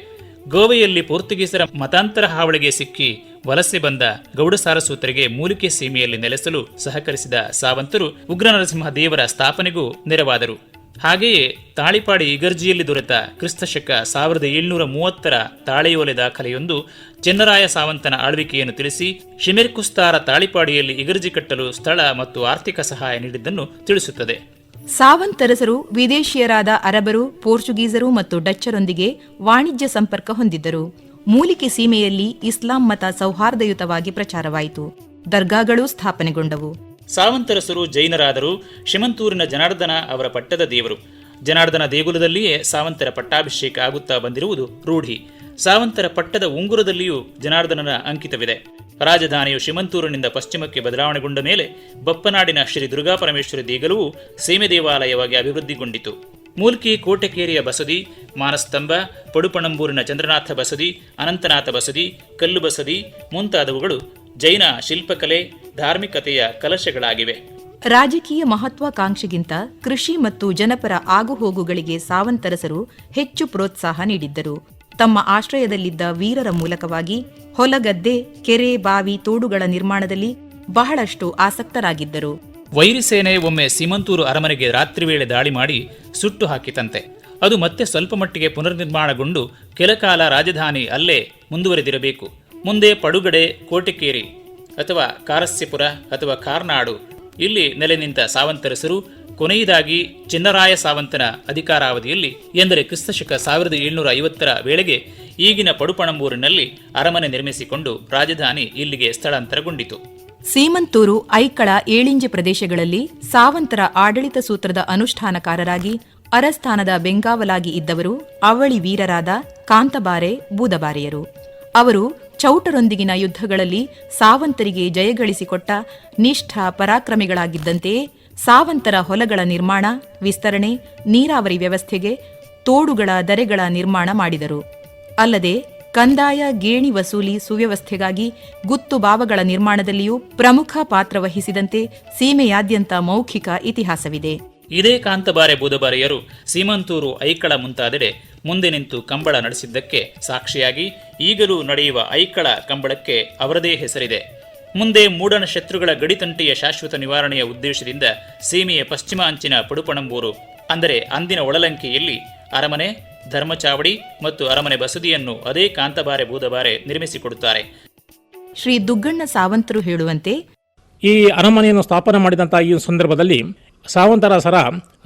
ಗೋವೆಯಲ್ಲಿ ಪೋರ್ಚುಗೀಸರ ಮತಾಂತರ ಹಾವಳಿಗೆ ಸಿಕ್ಕಿ ವಲಸೆ ಬಂದ ಗೌಡ ಸಾರಸೂತರಿಗೆ ಮೂಲಿಕೆ ಸೀಮೆಯಲ್ಲಿ ನೆಲೆಸಲು ಸಹಕರಿಸಿದ ಸಾವಂತರು ಉಗ್ರನರಸಿಂಹ ದೇವರ ಸ್ಥಾಪನೆಗೂ ನೆರವಾದರು. ಹಾಗೆಯೇ ತಾಳಿಪಾಡಿ ಇಗರ್ಜಿಯಲ್ಲಿ ದೊರೆತ ಕ್ರಿಸ್ತಶಕ ಸಾವಿರದ ಏಳ್ನೂರ ಮೂವತ್ತರ ತಾಳೆಯೋಲೆ ದಾಖಲೆಯೊಂದು ಚೆನ್ನರಾಯ ಸಾವಂತನ ಆಳ್ವಿಕೆಯನ್ನು ತಿಳಿಸಿ ಶಿಮೆರ್ಕುಸ್ತಾರ ತಾಳಿಪಾಡಿಯಲ್ಲಿ ಇಗರ್ಜಿ ಕಟ್ಟಲು ಸ್ಥಳ ಮತ್ತು ಆರ್ಥಿಕ ಸಹಾಯ ನೀಡಿದ್ದನ್ನು ತಿಳಿಸುತ್ತದೆ. ಸಾವಂತರಸರು, ವಿದೇಶಿಯರಾದ ಅರಬರು, ಪೋರ್ಚುಗೀಸರು ಮತ್ತು ಡಚ್ಚರೊಂದಿಗೆ ವಾಣಿಜ್ಯ ಸಂಪರ್ಕ ಹೊಂದಿದ್ದರು. ಮೂಲಿಕೆ ಸೀಮೆಯಲ್ಲಿ ಇಸ್ಲಾಂ ಮತ ಸೌಹಾರ್ದಯುತವಾಗಿ ಪ್ರಚಾರವಾಯಿತು. ದರ್ಗಾಗಳು ಸ್ಥಾಪನೆಗೊಂಡವು. ಸಾವಂತರಸರು ಜೈನರಾದರೂ. ಶಿಮಂತೂರಿನ ಜನಾರ್ದನ ಅವರ ಪಟ್ಟದ ದೇವರು. ಜನಾರ್ದನ ದೇಗುಲದಲ್ಲಿಯೇ ಸಾವಂತರ ಪಟ್ಟಾಭಿಷೇಕ ಆಗುತ್ತಾ ಬಂದಿರುವುದು ರೂಢಿ. ಸಾವಂತರ ಪಟ್ಟದ ಉಂಗುರದಲ್ಲಿಯೂ ಜನಾರ್ದನನ ಅಂಕಿತವಿದೆ. ರಾಜಧಾನಿಯು ಶಿಮಂತೂರಿನಿಂದ ಪಶ್ಚಿಮಕ್ಕೆ ಬದಲಾವಣೆಗೊಂಡ ಮೇಲೆ ಬಪ್ಪನಾಡಿನ ಶ್ರೀ ದುರ್ಗಾಪರಮೇಶ್ವರಿ ದೇಗುಲವು ಸೀಮೆ ದೇವಾಲಯವಾಗಿ ಅಭಿವೃದ್ಧಿಗೊಂಡಿತು. ಮೂಲ್ಕಿ ಕೋಟೆಕೇರಿಯ ಬಸದಿ, ಮಾನಸ್ತಂಭ, ಪಡುಪಣಂಬೂರಿನ ಚಂದ್ರನಾಥ ಬಸದಿ, ಅನಂತನಾಥ ಬಸದಿ, ಕಲ್ಲು ಬಸದಿ ಮುಂತಾದವುಗಳು ಜೈನ ಶಿಲ್ಪಕಲೆ, ಧಾರ್ಮಿಕತೆಯ ಕಲಶಗಳಾಗಿವೆ. ರಾಜಕೀಯ ಮಹತ್ವಾಕಾಂಕ್ಷೆಗಿಂತ ಕೃಷಿ ಮತ್ತು ಜನಪರ ಆಗುಹೋಗುಗಳಿಗೆ ಸಾವಂತರಸರು ಹೆಚ್ಚು ಪ್ರೋತ್ಸಾಹ ನೀಡಿದ್ದರು. ತಮ್ಮ ಆಶ್ರಯದಲ್ಲಿದ್ದ ವೀರರ ಮೂಲಕವಾಗಿ ಹೊಲಗದ್ದೆ, ಕೆರೆ, ಬಾವಿ, ತೋಡುಗಳ ನಿರ್ಮಾಣದಲ್ಲಿ ಬಹಳಷ್ಟು ಆಸಕ್ತರಾಗಿದ್ದರು. ವೈರಿಸೇನೆ ಒಮ್ಮೆ ಸೀಮಂತೂರು ಅರಮನೆಗೆ ರಾತ್ರಿ ವೇಳೆ ದಾಳಿ ಮಾಡಿ ಸುಟ್ಟು ಹಾಕಿತಂತೆ. ಅದು ಮತ್ತೆ ಸ್ವಲ್ಪ ಮಟ್ಟಿಗೆ ಪುನರ್ನಿರ್ಮಾಣಗೊಂಡು ಕೆಲಕಾಲ ರಾಜಧಾನಿ ಅಲ್ಲೇ ಮುಂದುವರೆದಿರಬೇಕು. ಮುಂದೆ ಪಡುಗಡೆ, ಕೋಟಿಕೇರಿ ಅಥವಾ ಕಾರಸ್ಯಪುರ ಅಥವಾ ಕಾರ್ನಾಡು. ಇಲ್ಲಿ ನೆಲೆ ನಿಂತ ಸಾವಂತರಸರು, ಕೊನೆಯದಾಗಿ ಚಿನ್ನರಾಯ ಸಾವಂತನ ಅಧಿಕಾರಾವಧಿಯಲ್ಲಿ ಎಂದರೆ ಕ್ರಿಸ್ತಶಕ ಸಾವಿರದ ಏಳ್ನೂರ ಐವತ್ತರ ವೇಳೆಗೆ ಈಗಿನ ಪಡುಪಣಂಬೂರಿನಲ್ಲಿ ಅರಮನೆ ನಿರ್ಮಿಸಿಕೊಂಡು ರಾಜಧಾನಿ ಇಲ್ಲಿಗೆ ಸ್ಥಳಾಂತರಗೊಂಡಿತು. ಸೀಮಂತೂರು ಐಕಳ ಏಳಿಂಜೆ ಪ್ರದೇಶಗಳಲ್ಲಿ ಸಾವಂತರ ಆಡಳಿತ ಸೂತ್ರದ ಅನುಷ್ಠಾನಕಾರರಾಗಿ ಅರಸ್ಥಾನದ ಬೆಂಗಾವಲಾಗಿ ಇದ್ದವರು ಅವಳಿ ವೀರರಾದ ಕಾಂತಬಾರೆ, ಬೂದಬಾರೆಯರು. ಅವರು ಚೌಟರೊಂದಿಗಿನ ಯುದ್ಧಗಳಲ್ಲಿ ಸಾವಂತರಿಗೆ ಜಯಗಳಿಸಿಕೊಟ್ಟ ನಿಷ್ಠ ಪರಾಕ್ರಮಿಗಳಾಗಿದ್ದಂತೆಯೇ ಸಾವಂತರ ಹೊಲಗಳ ನಿರ್ಮಾಣ, ವಿಸ್ತರಣೆ, ನೀರಾವರಿ ವ್ಯವಸ್ಥೆಗೆ ತೋಡುಗಳ ದರೆಗಳ ನಿರ್ಮಾಣ ಮಾಡಿದರು. ಅಲ್ಲದೆ ಕಂದಾಯ, ಗೇಣಿ ವಸೂಲಿ ಸುವ್ಯವಸ್ಥೆಗಾಗಿ ಗುತ್ತು ಬಾವಗಳ ನಿರ್ಮಾಣದಲ್ಲಿಯೂ ಪ್ರಮುಖ ಪಾತ್ರ ವಹಿಸಿದಂತೆ ಸೀಮೆಯಾದ್ಯಂತ ಮೌಖಿಕ ಇತಿಹಾಸವಿದೆ. ಇದೇ ಕಾಂತಬಾರೆ ಬೂದಬಾರೆಯರು ಸೀಮಂತೂರು ಐಕಳ ಮುಂತಾದೆಡೆ ಮುಂದೆ ನಿಂತು ಕಂಬಳ ನಡೆಸಿದ್ದಕ್ಕೆ ಸಾಕ್ಷಿಯಾಗಿ ಈಗಲೂ ನಡೆಯುವ ಐಕಳ ಕಂಬಳಕ್ಕೆ ಅವರದೇ ಹೆಸರಿದೆ. ಮುಂದೆ ಮೂಡನ ಶತ್ರುಗಳ ಗಡಿತಂಟೆಯ ಶಾಶ್ವತ ನಿವಾರಣೆಯ ಉದ್ದೇಶದಿಂದ ಸೀಮೆಯ ಪಶ್ಚಿಮ ಅಂಚಿನ ಪಡುಪಣಂಬೂರು, ಅಂದರೆ ಅಂದಿನ ಒಳಲಂಕೆಯಲ್ಲಿ ಅರಮನೆ ಧರ್ಮಚಾವಡಿ ಮತ್ತು ಅರಮನೆ ಬಸದಿಯನ್ನು ಅದೇ ಕಾಂತಬಾರೆ ಬೂದಬಾರೆ ನಿರ್ಮಿಸಿಕೊಡುತ್ತಾರೆ. ಶ್ರೀ ದುಗ್ಗಣ್ಣ ಸಾವಂತರು ಹೇಳುವಂತೆ ಈ ಅರಮನೆಯನ್ನು ಸ್ಥಾಪನೆ ಮಾಡಿದಂತಹ ಈ ಸಂದರ್ಭದಲ್ಲಿ ಸಾವಂತರಸರ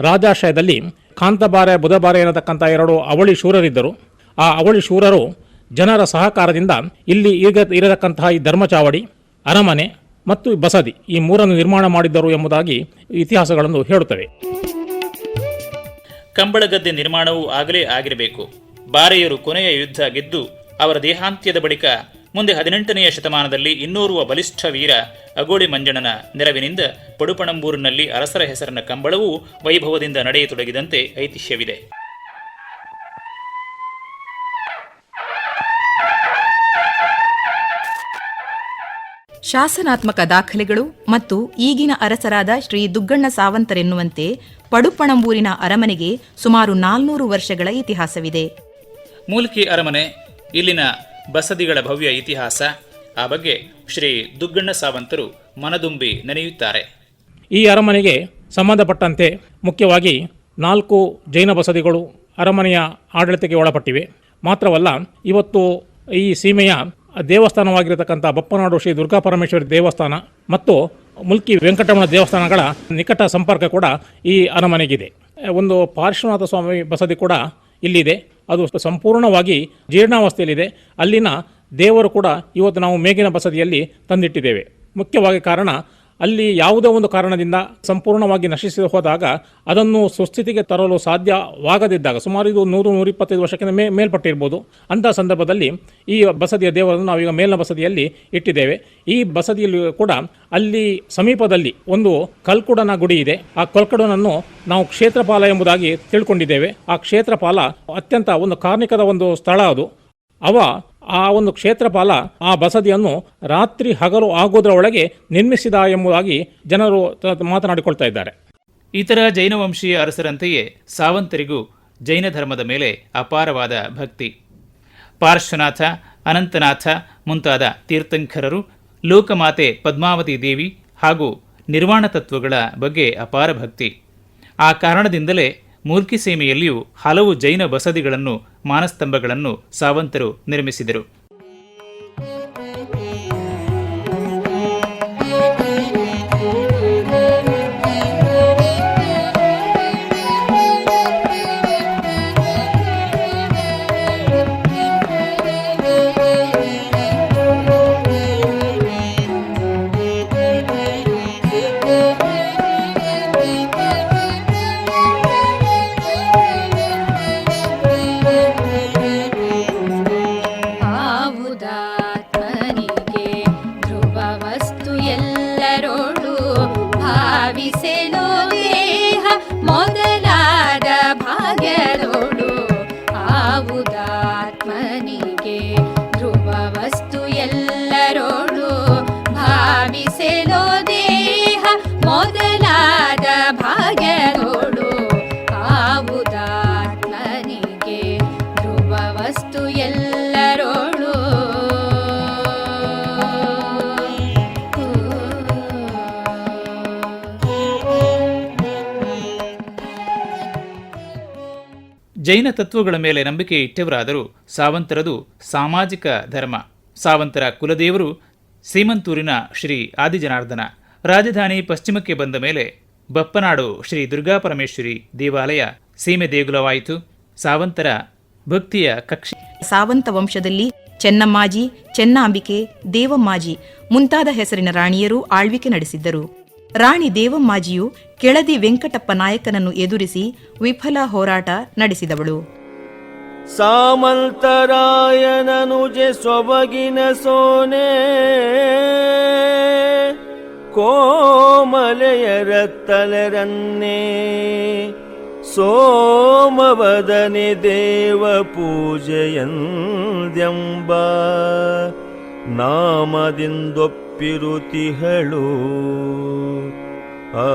ರಾಜಾಶ್ರಯದಲ್ಲಿ ಕಾಂತಬಾರೆ ಬುಧಬಾರೆ ಎನ್ನತಕ್ಕಂಥ ಎರಡು ಅವಳಿ ಶೂರರಿದ್ದರು. ಆ ಅವಳಿ ಶೂರರು ಜನರ ಸಹಕಾರದಿಂದ ಇಲ್ಲಿ ಈಗ ಇರತಕ್ಕಂತಹ ಈ ಧರ್ಮಚಾವಡಿ ಅರಮನೆ ಮತ್ತು ಬಸದಿ ಈ ಮೂರನ್ನು ನಿರ್ಮಾಣ ಮಾಡಿದ್ದರು ಎಂಬುದಾಗಿ ಇತಿಹಾಸಗಳನ್ನು ಹೇಳುತ್ತವೆ. ಕಂಬಳಗದ್ದೆ ನಿರ್ಮಾಣವೂ ಆಗಲೇ ಆಗಿರಬೇಕು. ಬಾರೆಯರು ಕೊನೆಯ ಯುದ್ಧ ಗೆದ್ದು ಅವರ ದೇಹಾಂತ್ಯದ ಬಳಿಕ ಮುಂದೆ ಹದಿನೆಂಟನೆಯ ಶತಮಾನದಲ್ಲಿ ಇನ್ನೋರ್ವ ಬಲಿಷ್ಠ ವೀರ ಅಗೋಳಿ ಮಂಜಣ್ಣನ ನೆರವಿನಿಂದ ಪಡುಪಣಂಬೂರಿನಲ್ಲಿ ಅರಸರ ಹೆಸರಿನ ಕಂಬಳವೂ ವೈಭವದಿಂದ ನಡೆಯತೊಡಗಿದಂತೆ ಐತಿಹ್ಯವಿದೆ. ಶಾಸನಾತ್ಮಕ ದಾಖಲೆಗಳು ಮತ್ತು ಈಗಿನ ಅರಸರಾದ ಶ್ರೀ ದುಗ್ಗಣ್ಣ ಸಾವಂತರೆನ್ನುವಂತೆ ಪಡುಪಣಂಬೂರಿನ ಅರಮನೆಗೆ ಸುಮಾರು ನಾಲ್ನೂರು ವರ್ಷಗಳ ಇತಿಹಾಸವಿದೆ. ಮೂಲ್ಕಿ ಅರಮನೆ ಇಲ್ಲಿನ ಬಸದಿಗಳ ಭವ್ಯ ಇತಿಹಾಸ ಆ ಬಗ್ಗೆ ಶ್ರೀ ದುಗ್ಗಣ್ಣ ಸಾವಂತರು ಮನದುಂಬಿ ನೆನೆಯುತ್ತಾರೆ. ಈ ಅರಮನೆಗೆ ಸಂಬಂಧಪಟ್ಟಂತೆ ಮುಖ್ಯವಾಗಿ ನಾಲ್ಕು ಜೈನ ಬಸದಿಗಳು ಅರಮನೆಯ ಆಡಳಿತಕ್ಕೆ ಒಳಪಟ್ಟಿವೆ. ಮಾತ್ರವಲ್ಲ ಇವತ್ತು ಈ ಸೀಮೆಯ ದೇವಸ್ಥಾನವಾಗಿರತಕ್ಕಂಥ ಬಪ್ಪನಾಡು ಶ್ರೀ ದುರ್ಗಾಪರಮೇಶ್ವರಿ ದೇವಸ್ಥಾನ ಮತ್ತು ಮುಲ್ಕಿ ವೆಂಕಟರಮಣ ದೇವಸ್ಥಾನಗಳ ನಿಕಟ ಸಂಪರ್ಕ ಕೂಡ ಈ ಅರಮನೆಗಿದೆ. ಒಂದು ಪಾರ್ಶ್ವನಾಥ ಸ್ವಾಮಿ ಬಸದಿ ಕೂಡ ಇಲ್ಲಿದೆ. ಅದು ಸಂಪೂರ್ಣವಾಗಿ ಜೀರ್ಣಾವಸ್ಥೆಯಲ್ಲಿದೆ. ಅಲ್ಲಿನ ದೇವರು ಕೂಡ ಇವತ್ತು ನಾವು ಮೇಗಿನ ಬಸದಿಯಲ್ಲಿ ತಂದಿಟ್ಟಿದ್ದೇವೆ. ಮುಖ್ಯವಾಗಿ ಕಾರಣ ಅಲ್ಲಿ ಯಾವುದೋ ಒಂದು ಕಾರಣದಿಂದ ಸಂಪೂರ್ಣವಾಗಿ ನಶಿಸಿ ಹೋದಾಗ ಅದನ್ನು ಸುಸ್ಥಿತಿಗೆ ತರಲು ಸಾಧ್ಯವಾಗದಿದ್ದಾಗ, ಸುಮಾರು ಇದು ನೂರು, ನೂರಿಪ್ಪತ್ತೈದು ವರ್ಷಕ್ಕಿಂತ ಮೇ, ಮೇಲ್ಪಟ್ಟಿರ್ಬೋದು. ಅಂಥ ಸಂದರ್ಭದಲ್ಲಿ ಈ ಬಸದಿಯ ದೇವರನ್ನು ನಾವೀಗ ಮೇಲಿನ ಬಸದಿಯಲ್ಲಿ ಇಟ್ಟಿದ್ದೇವೆ. ಈ ಬಸದಿಯಲ್ಲಿ ಕೂಡ ಅಲ್ಲಿ ಸಮೀಪದಲ್ಲಿ ಒಂದು ಕಲ್ಕುಡನ ಗುಡಿ ಇದೆ. ಆ ಕಲ್ಕುಡನನ್ನು ನಾವು ಕ್ಷೇತ್ರಪಾಲ ಎಂಬುದಾಗಿ ತಿಳ್ಕೊಂಡಿದ್ದೇವೆ. ಆ ಕ್ಷೇತ್ರಪಾಲ ಅತ್ಯಂತ ಒಂದು ಕಾರ್ಮಿಕದ ಒಂದು ಸ್ಥಳ ಅದು. ಅವ ಆ ಒಂದು ಕ್ಷೇತ್ರಪಾಲ ಆ ಬಸದಿಯನ್ನು ರಾತ್ರಿ ಹಗಲು ಆಗೋದ್ರ ಒಳಗೆ ನಿರ್ಮಿಸಿದ ಎಂಬುದಾಗಿ ಜನರು ಮಾತನಾಡಿಕೊಳ್ತಾ ಇದ್ದಾರೆ. ಇತರ ಜೈನ ವಂಶೀಯ ಅರಸರಂತೆಯೇ ಸಾವಂತರಿಗೂ ಜೈನ ಧರ್ಮದ ಮೇಲೆ ಅಪಾರವಾದ ಭಕ್ತಿ. ಪಾರ್ಶ್ವನಾಥ, ಅನಂತನಾಥ ಮುಂತಾದ ತೀರ್ಥಂಕರರು, ಲೋಕಮಾತೆ ಪದ್ಮಾವತಿ ದೇವಿ ಹಾಗೂ ನಿರ್ವಾಣ ತತ್ವಗಳ ಬಗ್ಗೆ ಅಪಾರ ಭಕ್ತಿ. ಆ ಕಾರಣದಿಂದಲೇ ಮೂಲ್ಕಿ ಸೀಮೆಯಲ್ಲಿಯೂ ಹಲವು ಜೈನ ಬಸದಿಗಳನ್ನು ಮಾನಸ್ತಂಭಗಳನ್ನು ಸಾವಂತರು ನಿರ್ಮಿಸಿದರು. Melanie. ಜೈನ ತತ್ವಗಳ ಮೇಲೆ ನಂಬಿಕೆ ಇಟ್ಟವರಾದರೂ ಸಾವಂತರದು ಸಾಮಾಜಿಕ ಧರ್ಮ. ಸಾವಂತರ ಕುಲದೇವರು ಸೀಮಂತೂರಿನ ಶ್ರೀ ಆದಿಜನಾರ್ದನ. ರಾಜಧಾನಿ ಪಶ್ಚಿಮಕ್ಕೆ ಬಂದ ಮೇಲೆ ಬಪ್ಪನಾಡು ಶ್ರೀ ದುರ್ಗಾಪರಮೇಶ್ವರಿ ದೇವಾಲಯ ಸೀಮೆ ದೇಗುಲವಾಯಿತು. ಸಾವಂತರ ಭಕ್ತಿಯ ಕಕ್ಷೆ. ಸಾವಂತ ವಂಶದಲ್ಲಿ ಚೆನ್ನಮ್ಮಾಜಿ, ಚೆನ್ನಾಂಬಿಕೆ, ದೇವಮ್ಮಾಜಿ ಮುಂತಾದ ಹೆಸರಿನ ರಾಣಿಯರು ಆಳ್ವಿಕೆ ನಡೆಸಿದ್ದರು. ರಾಣಿ ದೇವಮ್ಮಾಜಿಯು ಕೆಳದಿ ವೆಂಕಟಪ್ಪ ನಾಯಕನನ್ನು ಎದುರಿಸಿ ವಿಫಲ ಹೋರಾಟ ನಡೆಸಿದವಳು. ಸಾಮಂತರಾಯನನುಜೆ ಸೊಬಗಿನ ಸೋನೆ ಕೋಮಲೆಯರ ತಲೆರನ್ನೇ ಸೋಮವದನೆ ದೇವ ಪೂಜೆಯಂದ್ಯಂಬ ನಾಮದಿಂದೊಪ್ಪಿರುತಿಹಳು ಆ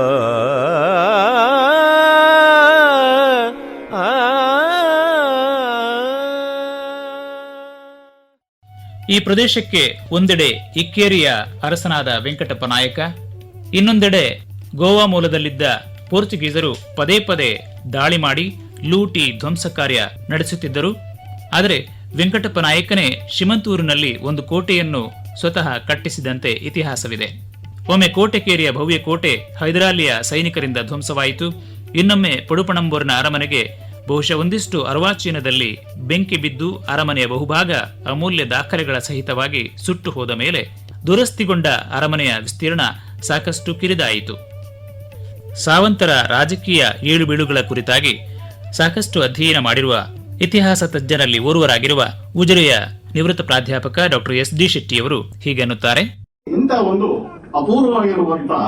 ಈ ಪ್ರದೇಶಕ್ಕೆ ಒಂದೆಡೆ ಇಕ್ಕೇರಿಯ ಅರಸನಾದ ವೆಂಕಟಪ್ಪ ನಾಯಕ ಇನ್ನೊಂದೆಡೆ ಗೋವಾ ಮೂಲದಲ್ಲಿದ್ದ ಪೋರ್ಚುಗೀಸರು ಪದೇ ಪದೇ ದಾಳಿ ಮಾಡಿ ಲೂಟಿ ಧ್ವಂಸ ಕಾರ್ಯ ನಡೆಸುತ್ತಿದ್ದರು ಆದರೆ ವೆಂಕಟಪ್ಪ ನಾಯಕನೇ ಶಿಮಂತೂರಿನಲ್ಲಿ ಒಂದು ಕೋಟೆಯನ್ನು ಸ್ವತಃ ಕಟ್ಟಿಸಿದಂತೆ ಇತಿಹಾಸವಿದೆ. ಒಮ್ಮೆ ಕೋಟೆಕೇರಿಯ ಭವ್ಯ ಕೋಟೆ ಹೈದರಾಲಿಯ ಸೈನಿಕರಿಂದ ಧ್ವಂಸವಾಯಿತು. ಇನ್ನೊಮ್ಮೆ ಪಡುಪಣಂಬೂರಿನ ಅರಮನೆಗೆ ಬಹುಶಃ ಒಂದಿಷ್ಟು ಅರ್ವಾಚೀನದಲ್ಲಿ ಬೆಂಕಿ ಬಿದ್ದು ಅರಮನೆಯ ಬಹುಭಾಗ ಅಮೂಲ್ಯ ದಾಖಲೆಗಳ ಸಹಿತವಾಗಿ ಸುಟ್ಟು ಹೋದ ಮೇಲೆ ದುರಸ್ತಿಗೊಂಡ ಅರಮನೆಯ ವಿಸ್ತೀರ್ಣ ಸಾಕಷ್ಟು ಕಿರಿದಾಯಿತು. ಸಾವಂತರ ರಾಜಕೀಯ ಏಳುಬೀಳುಗಳ ಕುರಿತಾಗಿ ಸಾಕಷ್ಟು ಅಧ್ಯಯನ ಮಾಡಿರುವ ಇತಿಹಾಸ ತಜ್ಞರಲ್ಲಿ ಓರ್ವರಾಗಿರುವ ಉಜಿರೆಯ ನಿವೃತ್ತ ಪ್ರಾಧ್ಯಾಪಕ ಡಾಕ್ಟರ್ ಎಸ್ ಡಿ ಶೆಟ್ಟಿಯವರು ಹೀಗೆ ಅನ್ನುತ್ತಾರೆ. ಇಂಥ ಒಂದು ಅಪೂರ್ವವಾಗಿರುವಂತಹ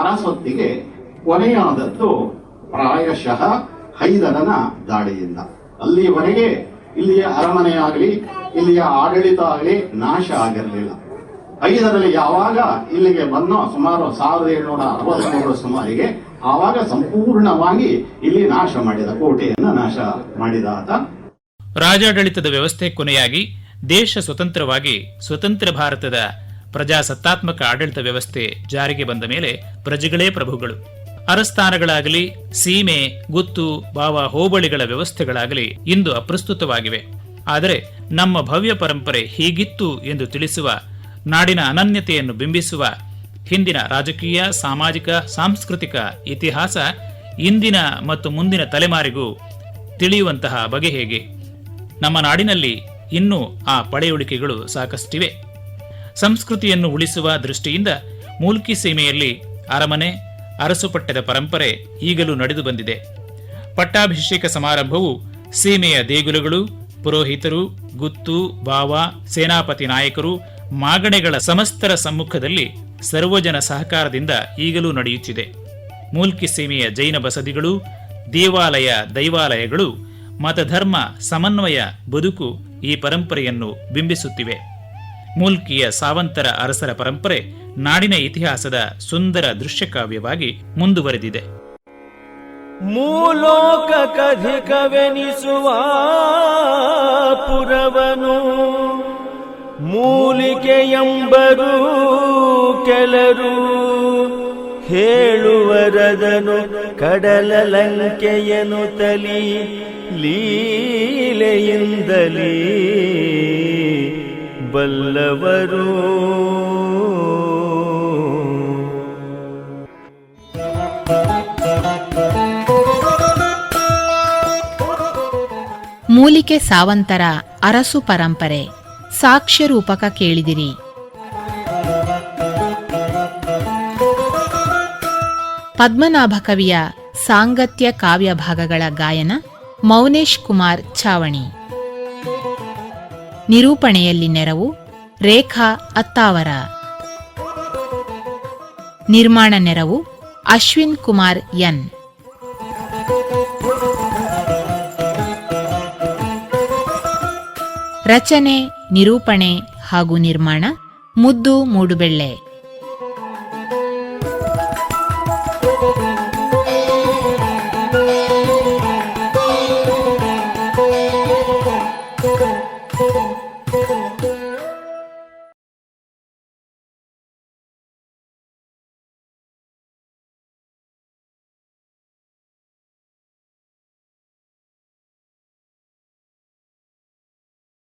ಅರಸೊತ್ತಿಗೆ ಕೊನೆಯಾದದ್ದು ಪ್ರಾಯಶಃ ಹೈದರನ ದಾಳಿಯಿಂದ. ಅಲ್ಲಿವರೆಗೆ ಇಲ್ಲಿಯ ಆಗಲಿ, ಇಲ್ಲಿಯ ಆಡಳಿತ ಆಗಲಿ ನಾಶ ಆಗಿರಲಿಲ್ಲ. ಐದರಲ್ಲಿ ಯಾವಾಗ ಇಲ್ಲಿಗೆ ಬಂದೋ ಸುಮಾರು ಸಾವಿರದ ಏಳ್ನೂರ ಅರವತ್ಮೂರು ಸುಮಾರಿಗೆ ಆವಾಗ ಸಂಪೂರ್ಣವಾಗಿ ಇಲ್ಲಿ ನಾಶ ಮಾಡಿದ, ಕೋಟೆಯನ್ನ ನಾಶ ಮಾಡಿದ ಆತ. ರಾಜಾಡಳಿತದ ವ್ಯವಸ್ಥೆ ಕೊನೆಯಾಗಿ ದೇಶ ಸ್ವತಂತ್ರವಾಗಿ ಸ್ವತಂತ್ರ ಭಾರತದ ಪ್ರಜಾಸತ್ತಾತ್ಮಕ ಆಡಳಿತ ವ್ಯವಸ್ಥೆ ಜಾರಿಗೆ ಬಂದ ಮೇಲೆ ಪ್ರಜೆಗಳೇ ಪ್ರಭುಗಳು. ಅರಸ್ಥಾನಗಳಾಗಲಿ, ಸೀಮೆ, ಗುತ್ತು, ಭಾವ, ಹೋಬಳಿಗಳ ವ್ಯವಸ್ಥೆಗಳಾಗಲಿ ಇಂದು ಅಪ್ರಸ್ತುತವಾಗಿವೆ. ಆದರೆ ನಮ್ಮ ಭವ್ಯ ಪರಂಪರೆ ಹೀಗಿತ್ತು ಎಂದು ತಿಳಿಸುವ, ನಾಡಿನ ಅನನ್ಯತೆಯನ್ನು ಬಿಂಬಿಸುವ ಹಿಂದಿನ ರಾಜಕೀಯ, ಸಾಮಾಜಿಕ, ಸಾಂಸ್ಕೃತಿಕ ಇತಿಹಾಸ ಇಂದಿನ ಮತ್ತು ಮುಂದಿನ ತಲೆಮಾರಿಗೂ ತಿಳಿಯುವಂತಹ ಬಗೆ ಹೇಗೆ? ನಮ್ಮ ನಾಡಿನಲ್ಲಿ ಇನ್ನೂ ಆ ಪಳೆಯುಳಿಕೆಗಳು ಸಾಕಷ್ಟಿವೆ. ಸಂಸ್ಕೃತಿಯನ್ನು ಉಳಿಸುವ ದೃಷ್ಟಿಯಿಂದ ಮೂಲ್ಕಿ ಸೀಮೆಯಲ್ಲಿ ಅರಮನೆ ಅರಸುಪಟ್ಟದ ಪರಂಪರೆ ಈಗಲೂ ನಡೆದು ಬಂದಿದೆ. ಪಟ್ಟಾಭಿಷೇಕ ಸಮಾರಂಭವು ಸೀಮೆಯ ದೇಗುಲಗಳು, ಪುರೋಹಿತರು, ಗುತ್ತು, ಬಾವ, ಸೇನಾಪತಿ ನಾಯಕರು, ಮಾಗಣೆಗಳ ಸಮಸ್ತರ ಸಮ್ಮುಖದಲ್ಲಿ ಸರ್ವಜನ ಸಹಕಾರದಿಂದ ಈಗಲೂ ನಡೆಯುತ್ತಿದೆ. ಮೂಲ್ಕಿ ಸೀಮೆಯ ಜೈನ ಬಸದಿಗಳು, ದೇವಾಲಯ ದೈವಾಲಯಗಳು, ಮತಧರ್ಮ, ಸಮನ್ವಯ, ಬದುಕು ಈ ಪರಂಪರೆಯನ್ನು ಬಿಂಬಿಸುತ್ತಿವೆ. ಮೂಲ್ಕಿಯ ಸಾವಂತರ ಅರಸರ ಪರಂಪರೆ ನಾಡಿನ ಇತಿಹಾಸದ ಸುಂದರ ದೃಶ್ಯಕಾವ್ಯವಾಗಿ ಮುಂದುವರೆದಿದೆ. ಮೂಲೋಕ ಕಧಿಕವೆನಿಸುವ ಪುರವನು. ಮೂಲಿಕೆ ಎಂಬರು ಕೆಲರು ಹೇಳುವರದನು ಕಡಲ ಲಂಕೆಯನು ತಲಿ ಲೀಲೆಯಿಂದಲೀ ಬಲ್ಲವರು. ಮೂಲಿಕೆ ಸಾವಂತರ ಅರಸು ಪರಂಪರೆ. ಸಾಕ್ಷ್ಯ ರೂಪಕ ಕೇಳಿದಿರಿ. ಪದ್ಮನಾಭ ಕವಿಯ ಸಾಂಗತ್ಯ ಕಾವ್ಯ ಭಾಗಗಳ ಗಾಯನ ಮೌನೇಶ್ ಕುಮಾರ್ ಚಾವಣಿ ನಿರೂಪಣೆಯಲ್ಲಿ ನೆರವು ರೇಖಾ ಅತ್ತಾವರ. ನಿರ್ಮಾಣ ನೆರವು ಅಶ್ವಿನ್ ಕುಮಾರ್ ಎನ್. ರಚನೆ ನಿರೂಪಣೆ ಹಾಗೂ ನಿರ್ಮಾಣ ಮುದ್ದು ಮೂಡುಬೆಳ್ಳೆ